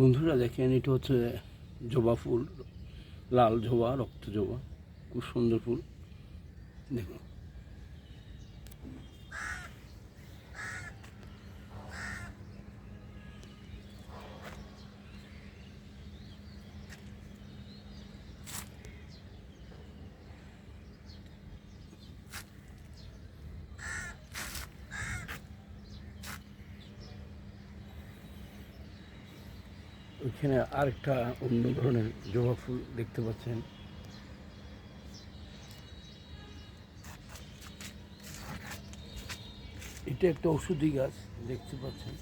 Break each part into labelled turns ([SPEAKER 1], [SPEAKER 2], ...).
[SPEAKER 1] বন্ধুরা দেখেন এটা হচ্ছে জবা ফুল লাল জবা রক্ত জবা খুব সুন্দর ফুল। দেখুন। ওইখানে আরেকটা অন্য ধরনের জবা ফুল দেখতে পাচ্ছেন। এটা একটা ওষুধি গাছ দেখতে পাচ্ছেন।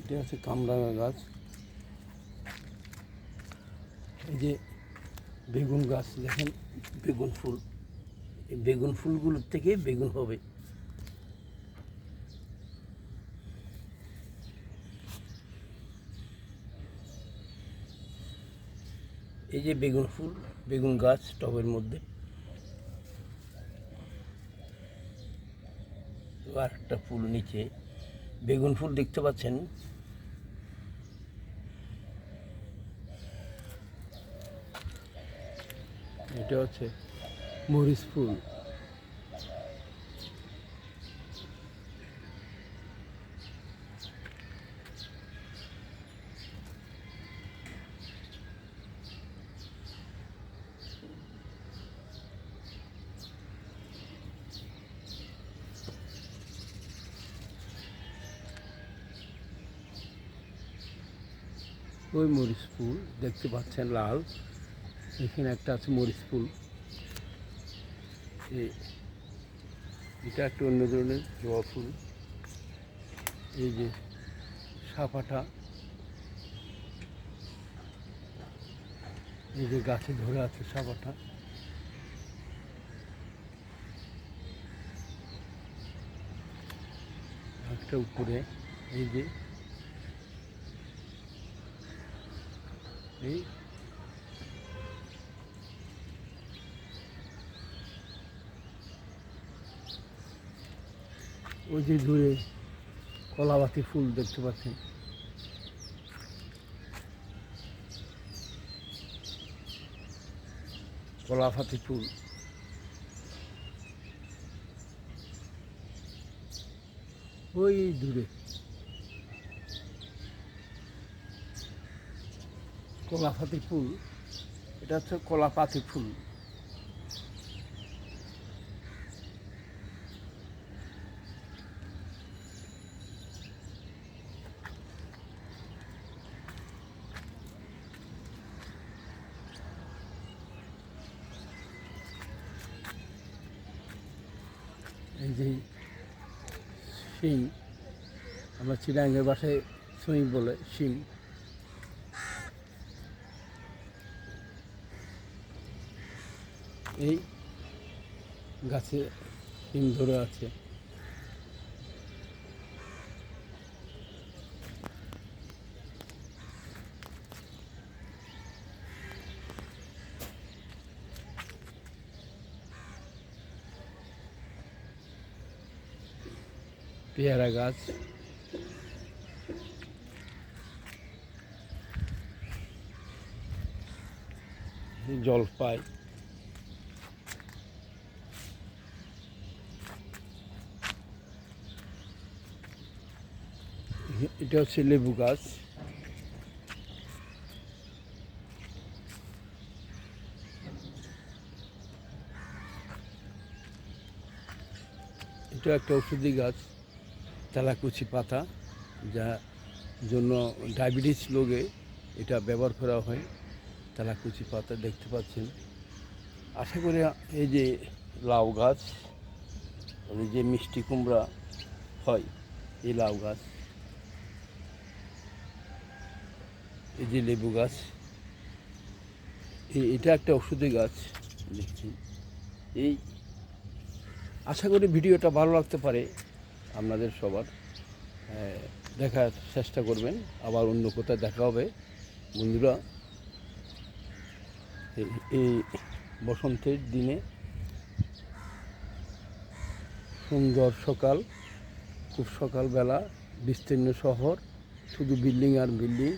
[SPEAKER 1] এটা হচ্ছে কামরাঙা গাছ। এই যে বেগুন গাছ দেখেন, বেগুন ফুল। এই বেগুন ফুলগুলোর থেকে বেগুন হবে। এই যে বেগুন ফুল, বেগুন গাছ টবের মধ্যে। আর একটা ফুল নিচে। বেগুন ফুল দেখতে পাচ্ছেন? এটা হচ্ছে মরিচ ফুল। ওই মরিচ ফুল দেখতে পাচ্ছেন লাল। এখানে একটা আছে মরিচ ফুল। এটা একটা অন্য ধরনের জবা ফুল। এই যে সাপাটা। এই যে গাছে ধরে আছে সাপাটা। একটা উপরে, এই যে ওই যে দূরে কলাবাতি ফুল দেখতে পাচ্ছেন কলাপাতি ফুল। ওই দূরে কলাপাতি ফুল। এটা হচ্ছে কলাপাতি ফুল। এই যে শিং আমরা চিরাঙ্গের বাসায় সুই বলে শিং এই গাছে শিং ধরে আছে। পেয়ারা গাছ। জলপাই এটা হচ্ছে লেবু গাছ। এটা একটা ওষুধি গাছ, তেলাকুচি পাতা, যা জন্য ডায়াবেটিস রোগে এটা ব্যবহার করা হয়। তেলাকুচি পাতা দেখতে পাচ্ছেন। আশা করি এই যে লাউ গাছ যে মিষ্টি কুমড়া হয়, এই লাউ গাছ। এই যে লেবু গাছ এটা একটা ওষুধি গাছ, দেখছি। এই আশা করি ভিডিওটা ভালো লাগতে পারে আপনাদের সবার। দেখার চেষ্টা করবেন, আবার অন্য কোথায় দেখা হবে। বন্ধুরা এই বসন্তের দিনে সুন্দর সকাল, খুব সকালবেলা, বিস্তীর্ণ শহর, শুধু বিল্ডিং আর বিল্ডিং।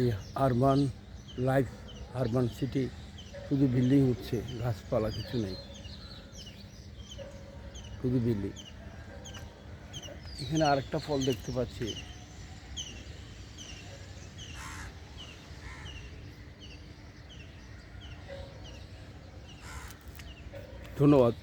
[SPEAKER 1] এই আরবান লাইফ আরবান সিটি শুধু বিল্ডিং উঠছে গাছপালা কিছু নেই। শুধু বিল্ডিং এখানে আরেকটা ফল দেখতে পাচ্ছি। ধন্যবাদ।